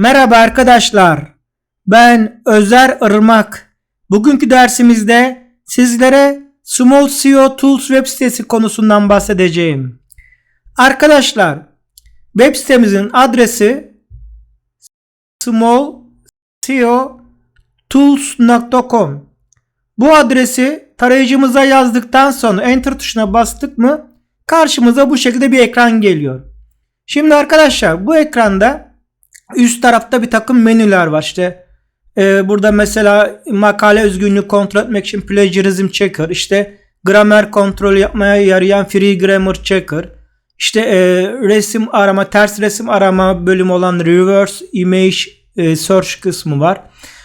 Merhaba arkadaşlar. Ben Özer Irmak. Bugünkü dersimizde sizlere Small SEO Tools web sitesi konusundan bahsedeceğim. Arkadaşlar, web sitemizin adresi smallseotools.com. Bu adresi tarayıcımıza yazdıktan sonra enter tuşuna bastık mı karşımıza bu şekilde bir ekran geliyor. Şimdi arkadaşlar bu ekranda üst tarafta bir takım menüler var. İşte e, burada mesela makale özgünlüğü kontrol etmek için plagiarism checker, işte gramer kontrolü yapmaya yarayan free grammar checker, işte e, resim arama, ters resim arama bölümü olan reverse image e, search kısmı var.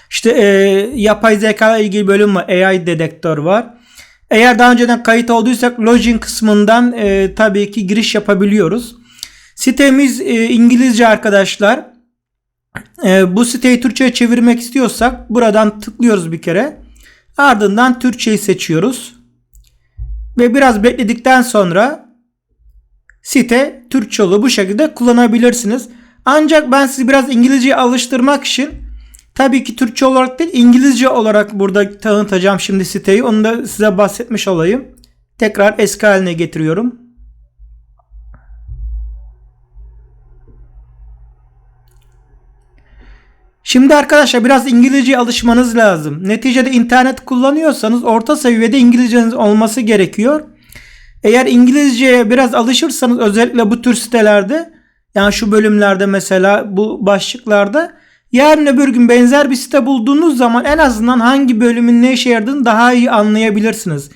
İşte e, yapay zeka ile ilgili bölüm var. AI dedektör var. Eğer daha önceden kayıt olduysak login kısmından e, tabii ki giriş yapabiliyoruz. Sitemiz e, İngilizce arkadaşlar. E, bu siteyi Türkçe'ye çevirmek istiyorsak buradan tıklıyoruz bir kere. Ardından Türkçeyi seçiyoruz. Ve biraz bekledikten sonra site Türkçe oluyor. Bu şekilde kullanabilirsiniz. Ancak ben sizi biraz İngilizceye alıştırmak için tabii ki Türkçe olarak değil İngilizce olarak burada tanıtacağım şimdi siteyi. Onu da size bahsetmiş olayım. Tekrar eski haline getiriyorum. Şimdi arkadaşlar biraz İngilizceye alışmanız lazım. Neticede internet kullanıyorsanız orta seviyede İngilizceniz olması gerekiyor. Eğer İngilizceye biraz alışırsanız özellikle bu tür sitelerde yani şu bölümlerde mesela bu başlıklarda yarın öbür gün benzer bir site bulduğunuz zaman en azından hangi bölümün ne işe yaradığını daha iyi anlayabilirsiniz.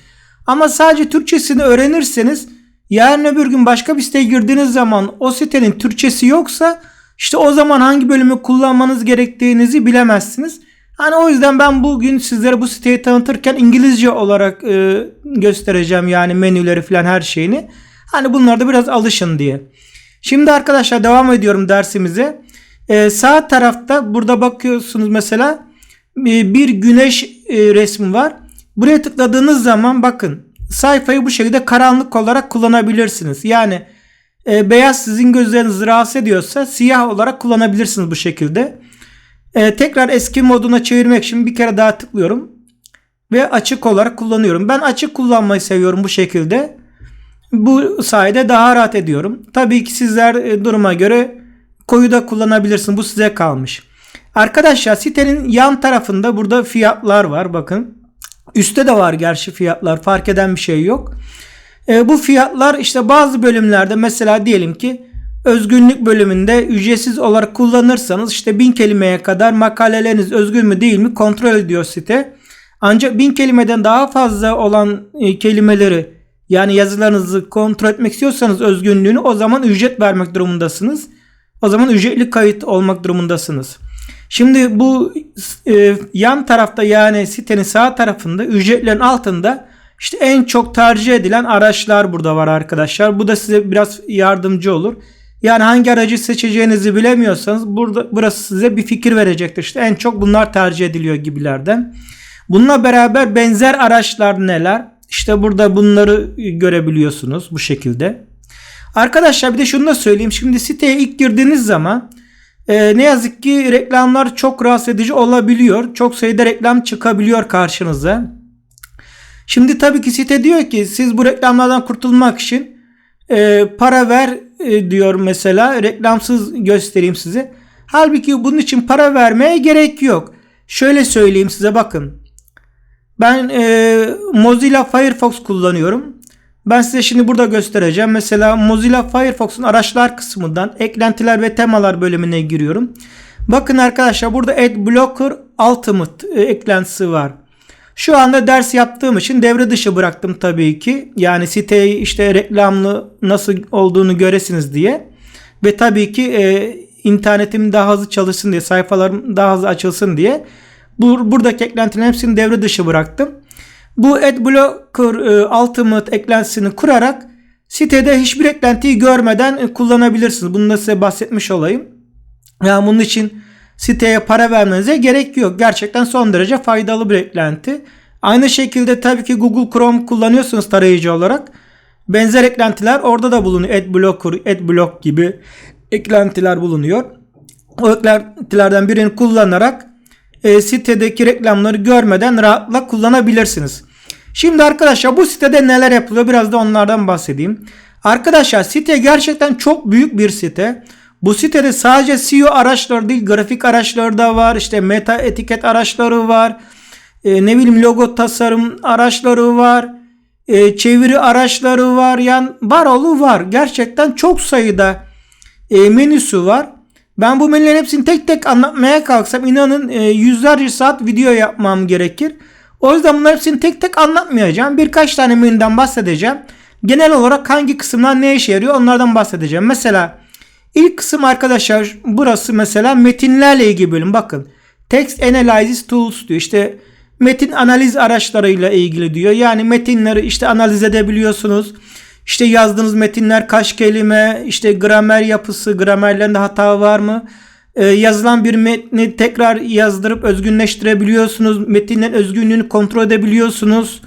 Ama sadece Türkçesini öğrenirseniz yarın öbür gün başka bir siteye girdiğiniz zaman o sitenin Türkçesi yoksa işte o zaman hangi bölümü kullanmanız gerektiğinizi bilemezsiniz. Hani o yüzden ben bugün sizlere bu siteyi tanıtırken İngilizce olarak e, göstereceğim yani menüleri falan her şeyini. Hani bunlarda biraz alışın diye. Şimdi arkadaşlar devam ediyorum dersimize. E, sağ tarafta burada bakıyorsunuz mesela e, bir güneş e, resmi var. Buraya tıkladığınız zaman bakın sayfayı bu şekilde karanlık olarak kullanabilirsiniz. Yani e, beyaz sizin gözlerinizi rahatsız ediyorsa siyah olarak kullanabilirsiniz bu şekilde. E, tekrar eski moduna çevirmek için bir kere daha tıklıyorum. Ve açık olarak kullanıyorum. Ben açık kullanmayı seviyorum bu şekilde. Bu sayede daha rahat ediyorum. Tabii ki sizler e, duruma göre koyu da kullanabilirsiniz. Bu size kalmış. Arkadaşlar sitenin yan tarafında burada fiyatlar var. Bakın. Üstte de var gerçi fiyatlar. Fark eden bir şey yok. E, bu fiyatlar işte bazı bölümlerde mesela diyelim ki özgünlük bölümünde ücretsiz olarak kullanırsanız işte bin kelimeye kadar makaleleriniz özgün mü değil mi kontrol ediyor site. Ancak bin kelimeden daha fazla olan e, kelimeleri yani yazılarınızı kontrol etmek istiyorsanız özgünlüğünü o zaman ücret vermek durumundasınız. O zaman ücretli kayıt olmak durumundasınız. Şimdi bu e, yan tarafta yani sitenin sağ tarafında ücretlerin altında işte en çok tercih edilen araçlar burada var arkadaşlar. Bu da size biraz yardımcı olur. Yani hangi aracı seçeceğinizi bilemiyorsanız burada burası size bir fikir verecektir. İşte en çok bunlar tercih ediliyor gibilerden. Bununla beraber benzer araçlar neler? İşte burada bunları görebiliyorsunuz bu şekilde. Arkadaşlar bir de şunu da söyleyeyim. Şimdi siteye ilk girdiğiniz zaman e, ne yazık ki reklamlar çok rahatsız edici olabiliyor. Çok sayıda reklam çıkabiliyor karşınıza. Şimdi tabii ki site diyor ki siz bu reklamlardan kurtulmak için e, para ver e, diyor mesela reklamsız göstereyim size. Halbuki bunun için para vermeye gerek yok. Şöyle söyleyeyim size bakın. Ben e, Mozilla Firefox kullanıyorum. Ben size şimdi burada göstereceğim. Mesela Mozilla Firefox'un araçlar kısmından eklentiler ve temalar bölümüne giriyorum. Bakın arkadaşlar burada AdBlocker Ultimate e, eklentisi var. Şu anda ders yaptığım için devre dışı bıraktım tabii ki. Yani siteyi işte reklamlı nasıl olduğunu göresiniz diye. Ve tabii ki e, internetim daha hızlı çalışsın diye, sayfalarım daha hızlı açılsın diye bu, buradaki eklentilerin hepsini devre dışı bıraktım. Bu AdBlocker e, Ultimate eklentisini kurarak sitede hiçbir eklentiyi görmeden e, kullanabilirsiniz. Bunu da size bahsetmiş olayım. Yani bunun için siteye para vermenize gerek yok. Gerçekten son derece faydalı bir eklenti. Aynı şekilde tabii ki Google Chrome kullanıyorsunuz tarayıcı olarak. Benzer eklentiler orada da bulunuyor. AdBlocker, AdBlock gibi eklentiler bulunuyor. o eklentilerden birini kullanarak e, sitedeki reklamları görmeden rahatla kullanabilirsiniz. Şimdi arkadaşlar bu sitede neler yapılıyor biraz da onlardan bahsedeyim. Arkadaşlar site gerçekten çok büyük bir site. Bu sitede sadece SEO araçları değil grafik araçları da var. İşte meta etiket araçları var. E, ne bileyim logo tasarım araçları var. E, çeviri araçları var. Yani barolu var. Gerçekten çok sayıda e, menüsü var. Ben bu menülerin hepsini tek tek anlatmaya kalksam inanın e, yüzlerce saat video yapmam gerekir. O yüzden bunların hepsini tek tek anlatmayacağım. Birkaç tane menüden bahsedeceğim. Genel olarak hangi kısımlar ne işe yarıyor onlardan bahsedeceğim. Mesela ilk kısım arkadaşlar burası mesela metinlerle ilgili bölüm. Bakın Text Analysis Tools diyor. İşte metin analiz araçlarıyla ilgili diyor. Yani metinleri işte analiz edebiliyorsunuz. İşte yazdığınız metinler kaç kelime, işte gramer yapısı, gramerlerinde hata var mı? Ee, yazılan bir metni tekrar yazdırıp özgünleştirebiliyorsunuz. Metinlerin özgünlüğünü kontrol edebiliyorsunuz.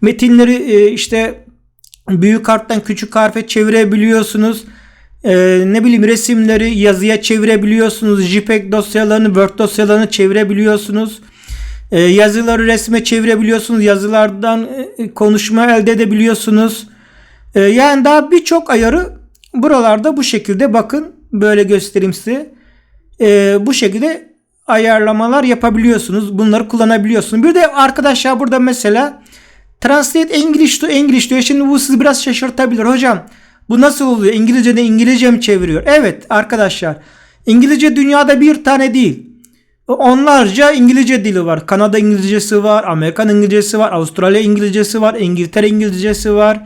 Metinleri e, işte büyük harften küçük harfe çevirebiliyorsunuz. Ee, ne bileyim resimleri yazıya çevirebiliyorsunuz. JPEG dosyalarını, Word dosyalarını çevirebiliyorsunuz. Ee, yazıları resme çevirebiliyorsunuz. Yazılardan e, konuşma elde edebiliyorsunuz. Ee, yani daha birçok ayarı buralarda bu şekilde bakın böyle göstereyim size. Ee, bu şekilde ayarlamalar yapabiliyorsunuz. Bunları kullanabiliyorsunuz. Bir de arkadaşlar burada mesela Translate English to English diyor. Şimdi bu sizi biraz şaşırtabilir. Hocam bu nasıl oluyor? İngilizce'de İngilizce mi çeviriyor? Evet arkadaşlar. İngilizce dünyada bir tane değil. Onlarca İngilizce dili var. Kanada İngilizcesi var. Amerikan İngilizcesi var. Avustralya İngilizcesi var. İngiltere İngilizcesi var.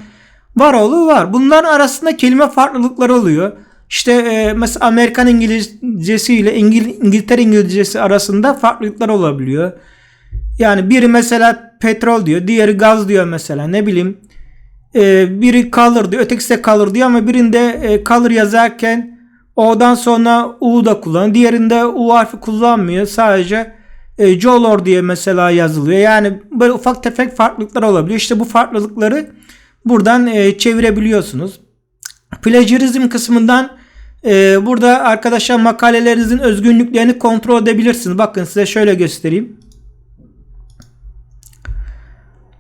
Var oğlu var. Bunların arasında kelime farklılıkları oluyor. İşte e, mesela Amerikan İngilizcesi ile İngil İngiltere İngilizcesi arasında farklılıklar olabiliyor. Yani biri mesela petrol diyor, diğeri gaz diyor mesela ne bileyim. E, biri color diyor, ötekisi de color diyor ama birinde e, color yazarken O'dan sonra U da kullanıyor. Diğerinde U harfi kullanmıyor. Sadece e, Jolor diye mesela yazılıyor. Yani böyle ufak tefek farklılıklar olabiliyor. İşte bu farklılıkları buradan e, çevirebiliyorsunuz. Plagiarizm kısmından e, burada arkadaşlar makalelerinizin özgünlüklerini kontrol edebilirsiniz. Bakın size şöyle göstereyim.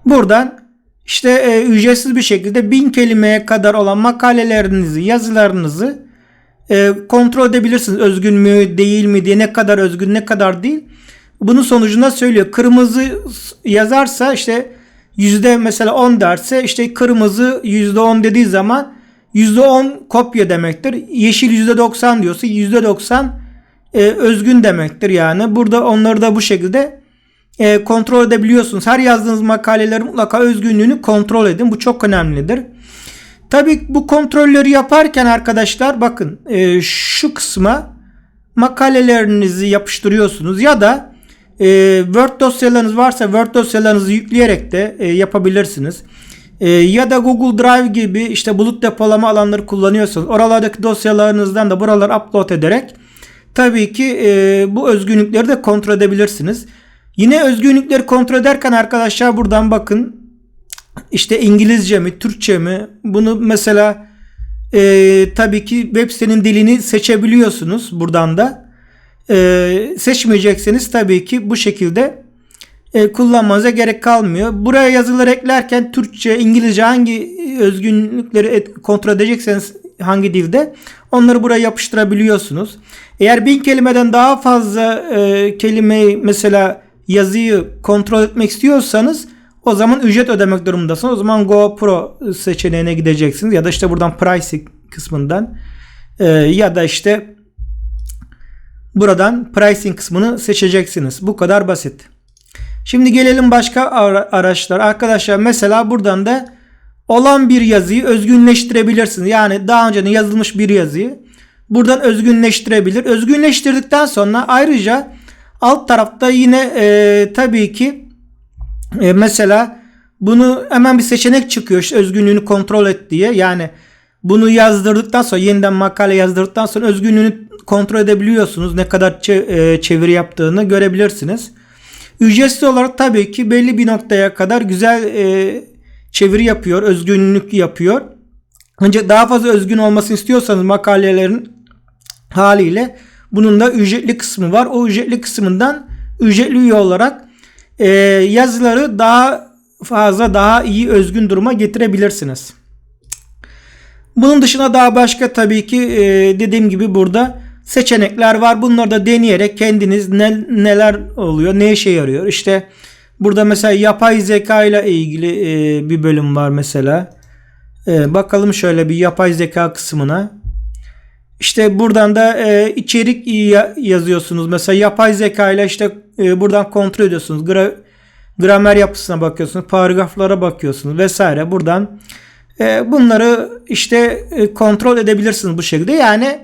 Buradan işte e, ücretsiz bir şekilde bin kelimeye kadar olan makalelerinizi, yazılarınızı e, kontrol edebilirsiniz. Özgün mü, değil mi diye ne kadar özgün, ne kadar değil. Bunun sonucunda söylüyor. Kırmızı yazarsa işte yüzde mesela 10 derse işte kırmızı yüzde 10 dediği zaman yüzde 10 kopya demektir. Yeşil yüzde 90 diyorsa yüzde 90 e, özgün demektir yani. Burada onları da bu şekilde e, kontrol edebiliyorsunuz. Her yazdığınız makaleleri mutlaka özgünlüğünü kontrol edin. Bu çok önemlidir. Tabii bu kontrolleri yaparken arkadaşlar bakın e, şu kısma makalelerinizi yapıştırıyorsunuz ya da e, Word dosyalarınız varsa Word dosyalarınızı yükleyerek de e, yapabilirsiniz. E, ya da Google Drive gibi işte bulut depolama alanları kullanıyorsanız oralardaki dosyalarınızdan da buraları upload ederek tabii ki e, bu özgünlükleri de kontrol edebilirsiniz. Yine özgünlükleri kontrol ederken arkadaşlar buradan bakın işte İngilizce mi Türkçe mi bunu mesela e, tabii ki web sitenin dilini seçebiliyorsunuz buradan da. E, seçmeyecekseniz tabii ki bu şekilde e, kullanmanıza gerek kalmıyor. Buraya yazılar eklerken Türkçe, İngilizce hangi özgünlükleri et, kontrol edecekseniz hangi dilde onları buraya yapıştırabiliyorsunuz. Eğer bin kelimeden daha fazla e, kelimeyi mesela yazıyı kontrol etmek istiyorsanız o zaman ücret ödemek durumundasınız. O zaman GoPro seçeneğine gideceksiniz ya da işte buradan pricing kısmından e, ya da işte buradan pricing kısmını seçeceksiniz. Bu kadar basit. Şimdi gelelim başka araçlar. Arkadaşlar mesela buradan da olan bir yazıyı özgünleştirebilirsiniz. Yani daha önce yazılmış bir yazıyı buradan özgünleştirebilir. Özgünleştirdikten sonra ayrıca alt tarafta yine e, tabii ki e, mesela bunu hemen bir seçenek çıkıyor işte özgünlüğünü kontrol et diye. Yani bunu yazdırdıktan sonra yeniden makale yazdırdıktan sonra özgünlüğünü kontrol edebiliyorsunuz. Ne kadar e, çeviri yaptığını görebilirsiniz. Ücretsiz olarak tabii ki belli bir noktaya kadar güzel e, çeviri yapıyor, özgünlük yapıyor. Ancak daha fazla özgün olmasını istiyorsanız makalelerin haliyle Bunun da ücretli kısmı var. O ücretli kısmından ücretli üye olarak e, yazıları daha fazla daha iyi özgün duruma getirebilirsiniz. Bunun dışında daha başka tabii ki e, dediğim gibi burada seçenekler var. Bunları da deneyerek kendiniz ne, neler oluyor, ne işe yarıyor. İşte burada mesela yapay zeka ile ilgili e, bir bölüm var mesela. E, bakalım şöyle bir yapay zeka kısmına. İşte buradan da e, içerik yazıyorsunuz. Mesela yapay zeka ile işte e, buradan kontrol ediyorsunuz. Gra gramer yapısına bakıyorsunuz. Paragraflara bakıyorsunuz vesaire. Buradan e, bunları işte e, kontrol edebilirsiniz bu şekilde. Yani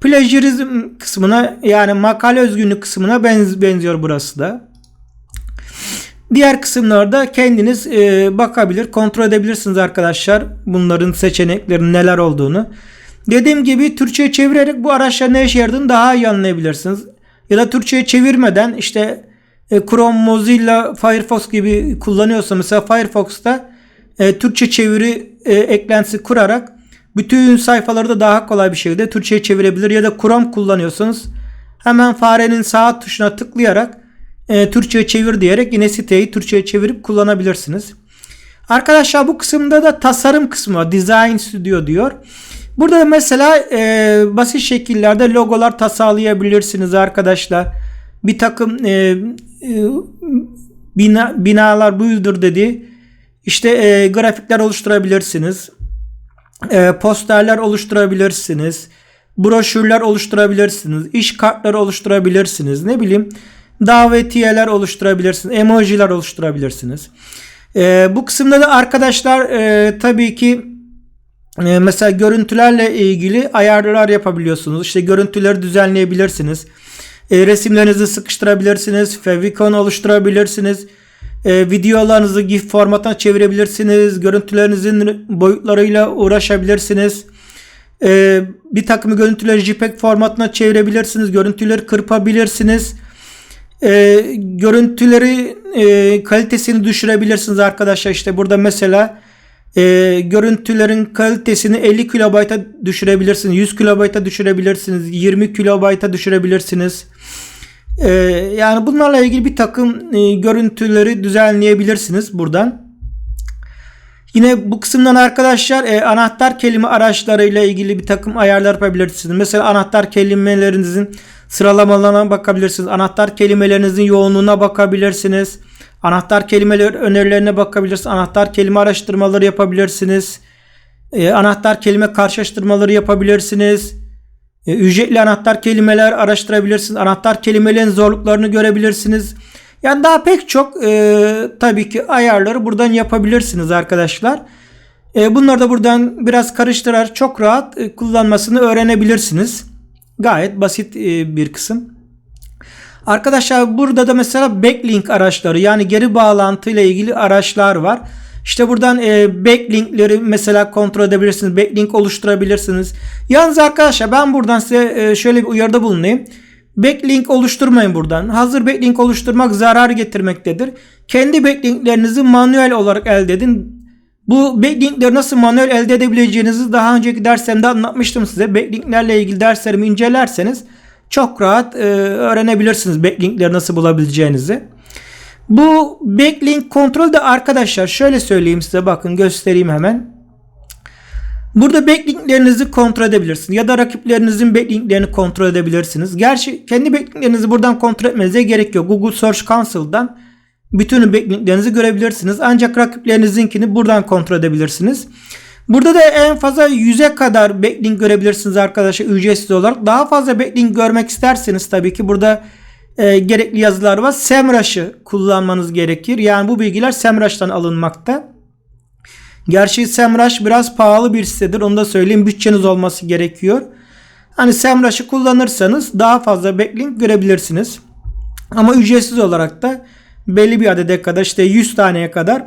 plagiarizm kısmına yani makale özgünlük kısmına benz benziyor burası da. Diğer kısımlarda kendiniz e, bakabilir, kontrol edebilirsiniz arkadaşlar. Bunların seçeneklerinin neler olduğunu. Dediğim gibi Türkçe'ye çevirerek bu araçların ne işe yaradığını daha iyi anlayabilirsiniz. Ya da Türkçe'ye çevirmeden işte e, Chrome, Mozilla, Firefox gibi kullanıyorsa mesela Firefox'ta e, Türkçe çeviri e, eklentisi kurarak bütün sayfaları da daha kolay bir şekilde Türkçe'ye çevirebilir ya da Chrome kullanıyorsanız hemen farenin sağ tuşuna tıklayarak e, Türkçe'ye çevir diyerek yine siteyi Türkçe'ye çevirip kullanabilirsiniz. Arkadaşlar bu kısımda da tasarım kısmı. Design Studio diyor. Burada da mesela e, basit şekillerde logolar tasarlayabilirsiniz arkadaşlar. Bir takım e, e, bina, binalar buydur dedi. İşte e, grafikler oluşturabilirsiniz. E, posterler oluşturabilirsiniz. Broşürler oluşturabilirsiniz. iş kartları oluşturabilirsiniz. Ne bileyim davetiyeler oluşturabilirsiniz. Emojiler oluşturabilirsiniz. E, bu kısımda da arkadaşlar e, tabii ki mesela görüntülerle ilgili ayarlar yapabiliyorsunuz. İşte görüntüleri düzenleyebilirsiniz. E, resimlerinizi sıkıştırabilirsiniz. Favicon oluşturabilirsiniz. E, videolarınızı GIF formatına çevirebilirsiniz. Görüntülerinizin boyutlarıyla uğraşabilirsiniz. Bir takım görüntüleri JPEG formatına çevirebilirsiniz. Görüntüleri kırpabilirsiniz. E, görüntüleri e, kalitesini düşürebilirsiniz arkadaşlar. İşte burada mesela e, görüntülerin kalitesini 50 kilobayta düşürebilirsiniz. 100 kilobayta düşürebilirsiniz. 20 kilobayta düşürebilirsiniz. E, yani bunlarla ilgili bir takım e, görüntüleri düzenleyebilirsiniz buradan. Yine bu kısımdan arkadaşlar e, anahtar kelime araçlarıyla ilgili bir takım ayarlar yapabilirsiniz. Mesela anahtar kelimelerinizin sıralamalarına bakabilirsiniz. Anahtar kelimelerinizin yoğunluğuna bakabilirsiniz. Anahtar kelimeler önerilerine bakabilirsiniz. Anahtar kelime araştırmaları yapabilirsiniz. E, anahtar kelime karşılaştırmaları yapabilirsiniz. E, ücretli anahtar kelimeler araştırabilirsiniz. Anahtar kelimelerin zorluklarını görebilirsiniz. Yani daha pek çok e, tabii ki ayarları buradan yapabilirsiniz arkadaşlar. E, bunları da buradan biraz karıştırarak çok rahat e, kullanmasını öğrenebilirsiniz. Gayet basit e, bir kısım. Arkadaşlar burada da mesela backlink araçları yani geri bağlantı ile ilgili araçlar var. İşte buradan e, backlinkleri mesela kontrol edebilirsiniz. Backlink oluşturabilirsiniz. Yalnız arkadaşlar ben buradan size e, şöyle bir uyarıda bulunayım. Backlink oluşturmayın buradan. Hazır backlink oluşturmak zarar getirmektedir. Kendi backlinklerinizi manuel olarak elde edin. Bu backlinkleri nasıl manuel elde edebileceğinizi daha önceki derslerimde anlatmıştım size. Backlinklerle ilgili derslerimi incelerseniz çok rahat e, öğrenebilirsiniz backlinkleri nasıl bulabileceğinizi. Bu backlink kontrol de arkadaşlar şöyle söyleyeyim size bakın göstereyim hemen. Burada backlinklerinizi kontrol edebilirsiniz ya da rakiplerinizin backlinklerini kontrol edebilirsiniz. Gerçi kendi backlinklerinizi buradan kontrol etmenize gerek yok. Google Search Console'dan bütün backlinklerinizi görebilirsiniz. Ancak rakiplerinizinkini buradan kontrol edebilirsiniz. Burada da en fazla 100'e kadar backlink görebilirsiniz arkadaşlar ücretsiz olarak. Daha fazla backlink görmek isterseniz tabii ki burada e, gerekli yazılar var. SEMrush'ı kullanmanız gerekir. Yani bu bilgiler SEMrush'tan alınmakta. Gerçi SEMrush biraz pahalı bir sitedir. Onu da söyleyeyim. Bütçeniz olması gerekiyor. Hani SEMrush'ı kullanırsanız daha fazla backlink görebilirsiniz. Ama ücretsiz olarak da belli bir adede kadar işte 100 taneye kadar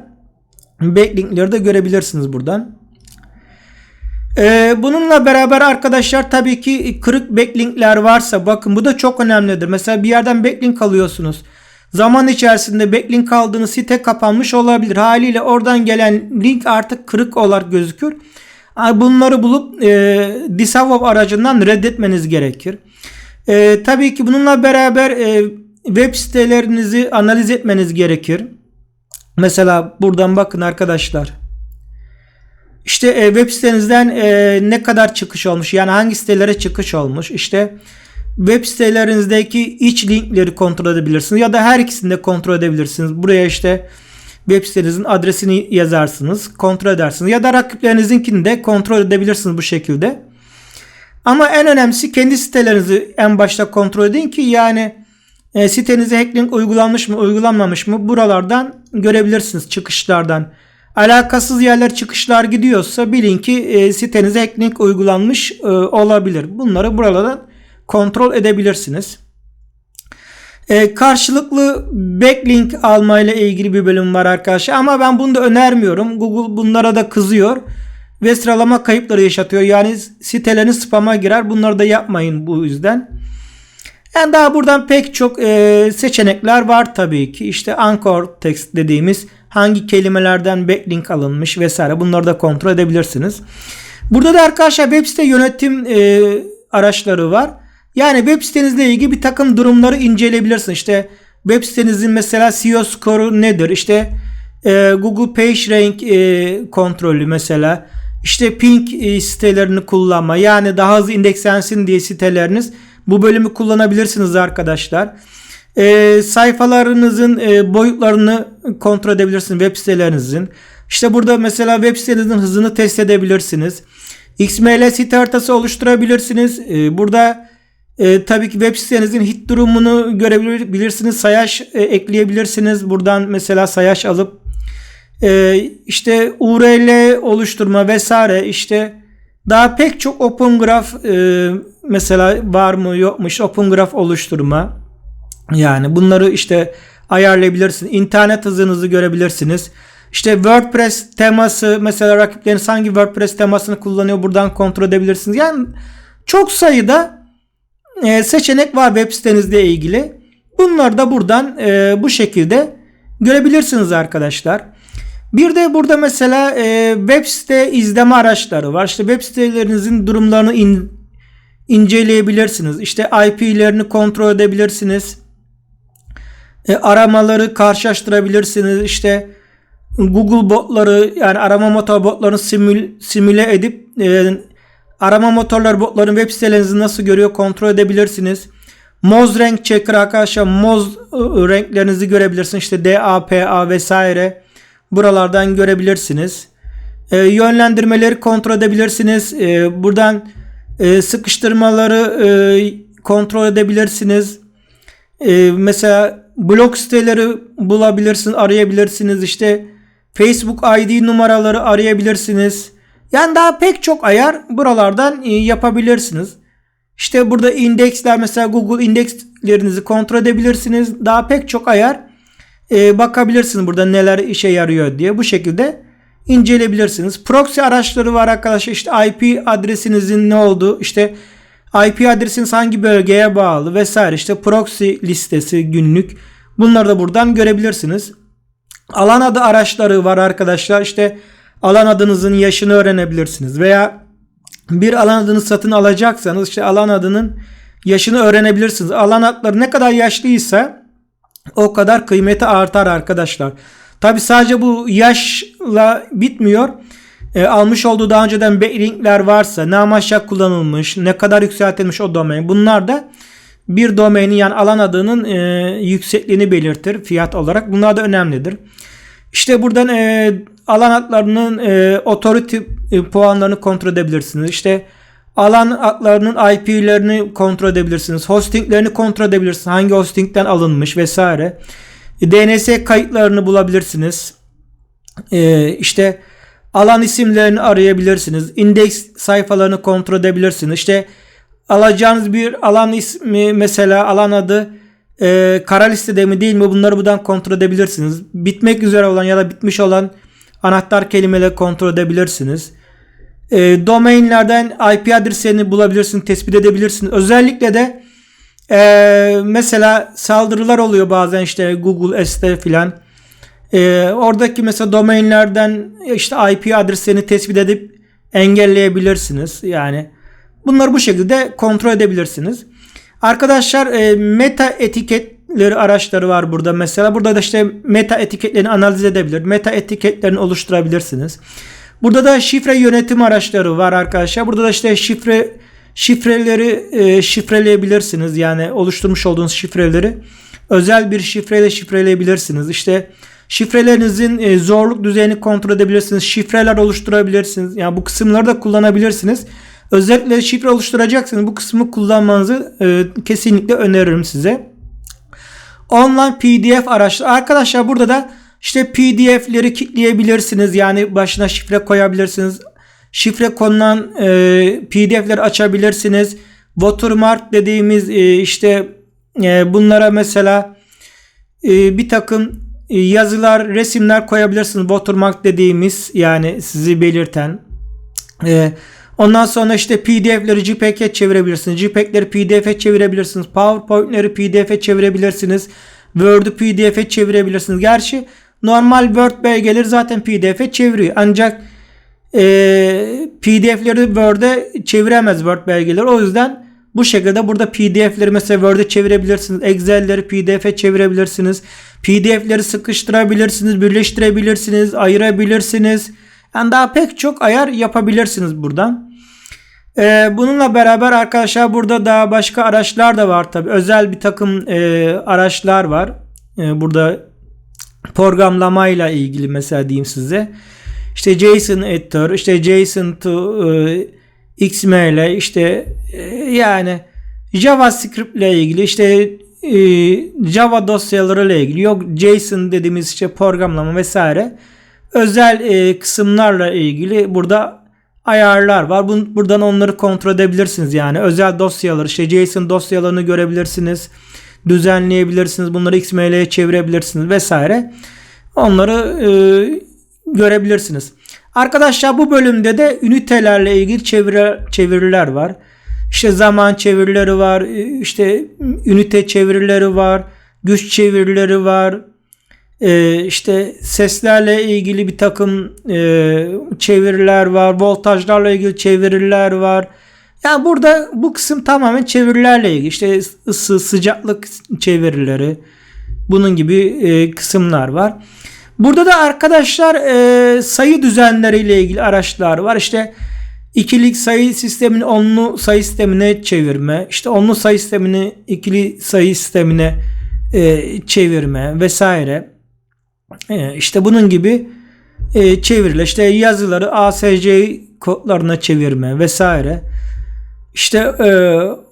backlinkleri de görebilirsiniz buradan. Ee, bununla beraber arkadaşlar tabii ki kırık backlinkler varsa bakın bu da çok önemlidir. Mesela bir yerden backlink alıyorsunuz. Zaman içerisinde backlink aldığınız site kapanmış olabilir. Haliyle oradan gelen link artık kırık olarak gözükür. Bunları bulup e, disavow aracından reddetmeniz gerekir. E, tabii ki bununla beraber e, web sitelerinizi analiz etmeniz gerekir. Mesela buradan bakın arkadaşlar. İşte e, web sitenizden e, ne kadar çıkış olmuş yani hangi sitelere çıkış olmuş işte web sitelerinizdeki iç linkleri kontrol edebilirsiniz ya da her ikisini de kontrol edebilirsiniz. Buraya işte web sitenizin adresini yazarsınız kontrol edersiniz ya da rakiplerinizin de kontrol edebilirsiniz bu şekilde. Ama en önemlisi kendi sitelerinizi en başta kontrol edin ki yani e, sitenize hacklink uygulanmış mı uygulanmamış mı buralardan görebilirsiniz çıkışlardan. Alakasız yerler çıkışlar gidiyorsa bilin ki e, sitenize hacklink uygulanmış e, olabilir. Bunları buralardan kontrol edebilirsiniz. E, karşılıklı backlink almayla ilgili bir bölüm var arkadaşlar ama ben bunu da önermiyorum. Google bunlara da kızıyor ve sıralama kayıpları yaşatıyor. Yani siteleriniz spam'a girer. Bunları da yapmayın bu yüzden. Yani daha buradan pek çok e, seçenekler var tabii ki. İşte anchor text dediğimiz hangi kelimelerden backlink alınmış vesaire bunları da kontrol edebilirsiniz. Burada da arkadaşlar web site yönetim e, araçları var. Yani web sitenizle ilgili bir takım durumları inceleyebilirsiniz. İşte web sitenizin mesela SEO skoru nedir? İşte e, Google PageRank e, kontrolü mesela. İşte ping e, sitelerini kullanma. Yani daha hızlı indekslensin diye siteleriniz. Bu bölümü kullanabilirsiniz arkadaşlar. E, sayfalarınızın e, boyutlarını kontrol edebilirsiniz web sitelerinizin. İşte burada mesela web sitenizin hızını test edebilirsiniz. XML site haritası oluşturabilirsiniz. E, burada e, tabii ki web sitenizin hit durumunu görebilirsiniz. Sayaç e, ekleyebilirsiniz. Buradan mesela sayaç alıp e, işte URL oluşturma vesaire işte daha pek çok Open Graph e, mesela var mı yokmuş Open Graph oluşturma yani bunları işte ayarlayabilirsiniz. İnternet hızınızı görebilirsiniz. İşte WordPress teması mesela rakipleriniz hangi WordPress temasını kullanıyor buradan kontrol edebilirsiniz. Yani çok sayıda e, seçenek var web sitenizle ilgili. Bunları da buradan e, bu şekilde görebilirsiniz arkadaşlar. Bir de burada mesela e, web site izleme araçları var. İşte web sitelerinizin durumlarını in, inceleyebilirsiniz. İşte IP'lerini kontrol edebilirsiniz. E, aramaları karşılaştırabilirsiniz. İşte Google botları yani arama motor botlarını simül, simüle edip e, arama motorları botların web sitelerinizi nasıl görüyor kontrol edebilirsiniz. Moz renk checker arkadaşlar Moz e, renklerinizi görebilirsiniz. İşte DAPA vesaire buralardan görebilirsiniz. E, yönlendirmeleri kontrol edebilirsiniz. E, buradan e, sıkıştırmaları e, kontrol edebilirsiniz. E, mesela blog siteleri bulabilirsiniz, arayabilirsiniz. İşte Facebook ID numaraları arayabilirsiniz. Yani daha pek çok ayar buralardan e, yapabilirsiniz. İşte burada indeksler mesela Google indekslerinizi kontrol edebilirsiniz. Daha pek çok ayar e, bakabilirsiniz burada neler işe yarıyor diye. Bu şekilde inceleyebilirsiniz. Proxy araçları var arkadaşlar. İşte IP adresinizin ne olduğu, işte IP adresiniz hangi bölgeye bağlı vesaire. İşte proxy listesi günlük. Bunları da buradan görebilirsiniz. Alan adı araçları var arkadaşlar. İşte alan adınızın yaşını öğrenebilirsiniz veya bir alan adını satın alacaksanız işte alan adının yaşını öğrenebilirsiniz. Alan adları ne kadar yaşlıysa o kadar kıymeti artar arkadaşlar. Tabi sadece bu yaşla bitmiyor. E, almış olduğu daha önceden backlinkler varsa ne amaçla kullanılmış, ne kadar yükseltilmiş o domain. Bunlar da bir domainin yani alan adının e, yüksekliğini belirtir fiyat olarak. Bunlar da önemlidir. İşte buradan e, alan adlarının e, authority e, puanlarını kontrol edebilirsiniz. İşte alan adlarının IP'lerini kontrol edebilirsiniz. Hostinglerini kontrol edebilirsiniz. Hangi hostingden alınmış vesaire. DNS kayıtlarını bulabilirsiniz. E, işte alan isimlerini arayabilirsiniz. İndeks sayfalarını kontrol edebilirsiniz. İşte alacağınız bir alan ismi mesela alan adı e, kara listede mi değil mi bunları buradan kontrol edebilirsiniz. Bitmek üzere olan ya da bitmiş olan anahtar kelimeleri kontrol edebilirsiniz. E, domainlerden IP adreslerini bulabilirsiniz, tespit edebilirsiniz. Özellikle de e, mesela saldırılar oluyor bazen işte Google S'te filan. E, oradaki mesela domainlerden işte IP adreslerini tespit edip engelleyebilirsiniz. Yani bunları bu şekilde kontrol edebilirsiniz. Arkadaşlar e, meta etiketleri araçları var burada mesela. Burada da işte meta etiketlerini analiz edebilir. Meta etiketlerini oluşturabilirsiniz. Burada da şifre yönetim araçları var arkadaşlar. Burada da işte şifre şifreleri e, şifreleyebilirsiniz. Yani oluşturmuş olduğunuz şifreleri özel bir şifreyle şifreleyebilirsiniz. İşte şifrelerinizin e, zorluk düzeyini kontrol edebilirsiniz. Şifreler oluşturabilirsiniz. Yani bu kısımları da kullanabilirsiniz. Özellikle şifre oluşturacaksınız. Bu kısmı kullanmanızı e, kesinlikle öneririm size. Online PDF araçları. Arkadaşlar burada da işte PDF'leri kilitleyebilirsiniz. Yani başına şifre koyabilirsiniz. Şifre konulan e, PDF'leri açabilirsiniz. Watermark dediğimiz işte bunlara mesela bir takım yazılar, resimler koyabilirsiniz. Watermark dediğimiz yani sizi belirten. E, ondan sonra işte PDF'leri JPEG'e çevirebilirsiniz. JPEG'leri PDF'e çevirebilirsiniz. PowerPoint'leri PDF'e çevirebilirsiniz. Word'u PDF'e çevirebilirsiniz. Gerçi normal Word belgeleri zaten PDF'e çeviriyor. Ancak e, PDF'leri Word'e çeviremez Word belgeleri. O yüzden bu şekilde burada PDF'leri mesela Word'e çevirebilirsiniz. Excel'leri PDF'e çevirebilirsiniz. PDF'leri sıkıştırabilirsiniz, birleştirebilirsiniz, ayırabilirsiniz. Yani daha pek çok ayar yapabilirsiniz buradan. Ee, bununla beraber arkadaşlar burada daha başka araçlar da var tabi. Özel bir takım e, araçlar var. E, burada programlamayla ilgili mesela diyeyim size. İşte JSON editor, işte JSON to e, XML, işte e, yani JavaScript ile ilgili işte e, Java dosyaları ile ilgili yok JSON dediğimiz işte programlama vesaire özel e, kısımlarla ilgili burada ayarlar var. Bun, buradan onları kontrol edebilirsiniz yani özel dosyaları işte JSON dosyalarını görebilirsiniz. Düzenleyebilirsiniz. Bunları XML'ye çevirebilirsiniz vesaire. Onları e, görebilirsiniz. Arkadaşlar bu bölümde de ünitelerle ilgili çeviri, çeviriler var. İşte zaman çevirileri var, işte ünite çevirileri var, güç çevirileri var. Ee, işte seslerle ilgili bir takım e, çeviriler var, voltajlarla ilgili çeviriler var. Yani burada bu kısım tamamen çevirilerle ilgili. İşte ısı, sıcaklık çevirileri, bunun gibi e, kısımlar var. Burada da arkadaşlar e, sayı düzenleriyle ilgili araçlar var. İşte ikilik sayı sistemini onlu sayı sistemine çevirme, işte onlu sayı sistemini ikili sayı sistemine e, çevirme vesaire. E, işte bunun gibi e, çeviriler. İşte yazıları ASC kodlarına çevirme vesaire. İşte e,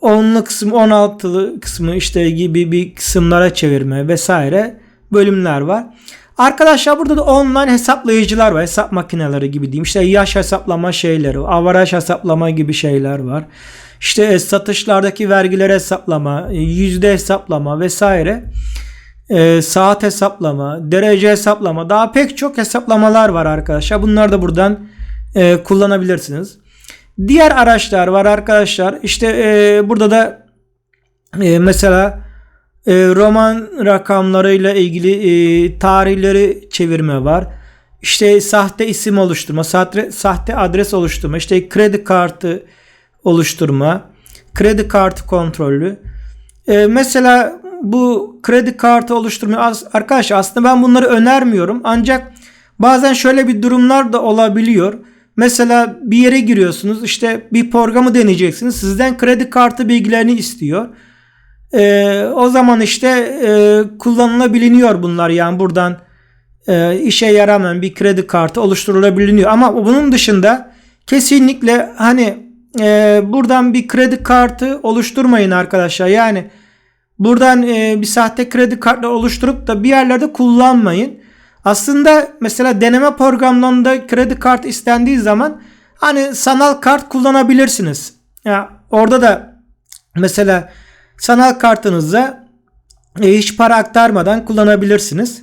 onlu kısım 16'lı kısmı işte gibi bir kısımlara çevirme vesaire bölümler var. Arkadaşlar burada da online hesaplayıcılar var. Hesap makineleri gibi diyeyim. İşte yaş hesaplama şeyleri, avaraj hesaplama gibi şeyler var. İşte e, satışlardaki vergileri hesaplama, e, yüzde hesaplama vesaire. E, saat hesaplama, derece hesaplama. Daha pek çok hesaplamalar var arkadaşlar. Bunları da buradan e, kullanabilirsiniz. Diğer araçlar var arkadaşlar. İşte e, burada da e, mesela e, roman rakamlarıyla ilgili e, tarihleri çevirme var. İşte sahte isim oluşturma, sahte, sahte adres oluşturma, işte kredi kartı oluşturma, kredi kartı kontrolü. E, mesela bu kredi kartı oluşturma arkadaşlar aslında ben bunları önermiyorum. Ancak bazen şöyle bir durumlar da olabiliyor. Mesela bir yere giriyorsunuz işte bir programı deneyeceksiniz. Sizden kredi kartı bilgilerini istiyor. E, o zaman işte e, kullanılabiliyor bunlar yani buradan e, işe yaramayan bir kredi kartı oluşturulabiliyor ama bunun dışında kesinlikle hani e, buradan bir kredi kartı oluşturmayın arkadaşlar yani buradan e, bir sahte kredi kartı oluşturup da bir yerlerde kullanmayın. Aslında mesela deneme programlarında kredi kartı istendiği zaman hani sanal kart kullanabilirsiniz. Ya orada da mesela sanal kartınıza e, hiç para aktarmadan kullanabilirsiniz.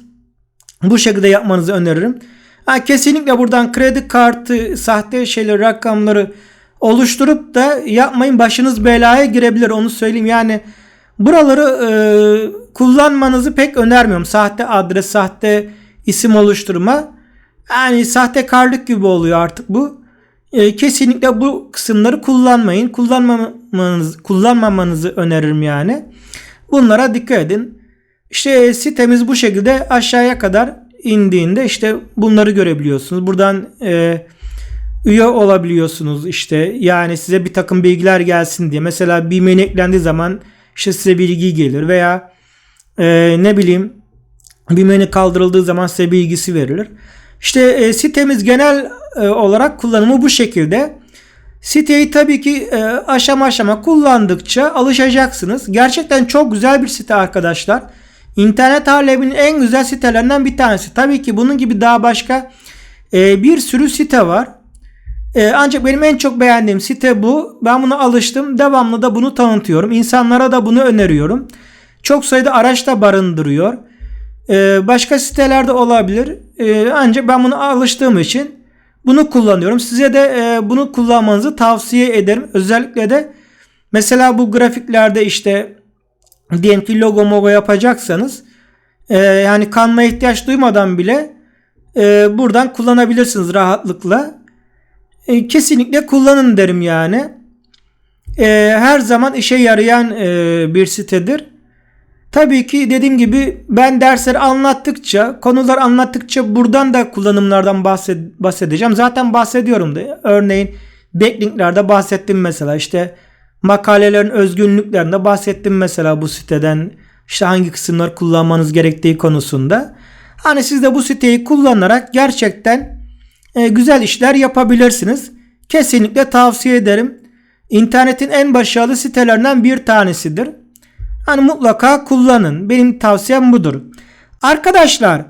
Bu şekilde yapmanızı öneririm. Ha, kesinlikle buradan kredi kartı, sahte şeyleri, rakamları oluşturup da yapmayın. Başınız belaya girebilir onu söyleyeyim. Yani buraları e, kullanmanızı pek önermiyorum. Sahte adres, sahte isim oluşturma. Yani sahtekarlık gibi oluyor artık bu. E, kesinlikle bu kısımları kullanmayın. Kullanmamanız, kullanmamanızı öneririm yani. Bunlara dikkat edin. İşte sitemiz bu şekilde aşağıya kadar indiğinde işte bunları görebiliyorsunuz. Buradan e, üye olabiliyorsunuz işte yani size bir takım bilgiler gelsin diye. Mesela bir menü eklendiği zaman işte size bilgi gelir veya e, ne bileyim bir menü kaldırıldığı zaman size bilgisi verilir. İşte e, sitemiz genel e, olarak kullanımı bu şekilde. Siteyi tabii ki e, aşama aşama kullandıkça alışacaksınız. Gerçekten çok güzel bir site arkadaşlar. İnternet aleminin en güzel sitelerinden bir tanesi. Tabii ki bunun gibi daha başka e, bir sürü site var. E, ancak benim en çok beğendiğim site bu. Ben buna alıştım. Devamlı da bunu tanıtıyorum. İnsanlara da bunu öneriyorum. Çok sayıda araç da barındırıyor. E, başka sitelerde olabilir. E, ancak ben buna alıştığım için bunu kullanıyorum. Size de e, bunu kullanmanızı tavsiye ederim. Özellikle de mesela bu grafiklerde işte diyelim ki logo mogo yapacaksanız e, yani kanma ihtiyaç duymadan bile e, buradan kullanabilirsiniz rahatlıkla. E, kesinlikle kullanın derim yani. Her zaman işe yarayan bir sitedir. Tabii ki dediğim gibi ben dersleri anlattıkça, konular anlattıkça buradan da kullanımlardan bahsed- bahsedeceğim. Zaten bahsediyorum da. Örneğin backlinklerde bahsettim mesela. İşte makalelerin özgünlüklerinde bahsettim mesela bu siteden. İşte hangi kısımları kullanmanız gerektiği konusunda. Hani siz de bu siteyi kullanarak gerçekten e, güzel işler yapabilirsiniz. Kesinlikle tavsiye ederim. İnternetin en başarılı sitelerinden bir tanesidir. Hani mutlaka kullanın. Benim tavsiyem budur. Arkadaşlar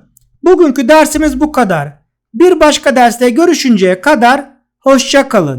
bugünkü dersimiz bu kadar. Bir başka derste görüşünceye kadar hoşça kalın.